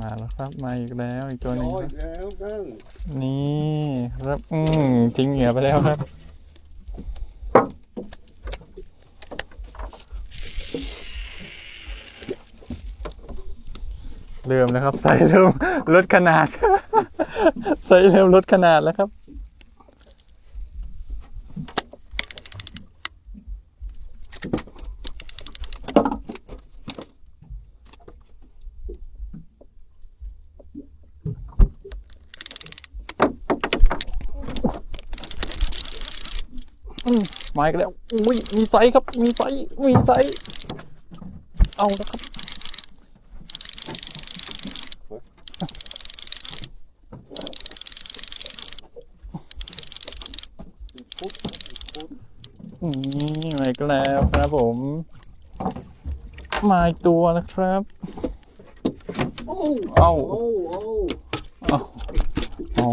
มาแล้วครับมาอีกแล้วอีกตัวหนึ่งโอ้คยรับแล้วนั่นนี่ครับอืมทิ้งเหยื่อไปแล้วครับ เริ่มแล้วครับไซส์เริ่มลดขนาดไซส์เริ่มลดขนาดแล้วครับ มาอีกแล้วอุ้ยมีไซส์ครับ มีไซส์มีไซส์เอาแล้วครับนี่มาอีกแล้วครับผม มาอีกตัวนะครับโอ้เอ้าโอ้โอ้เอาเอา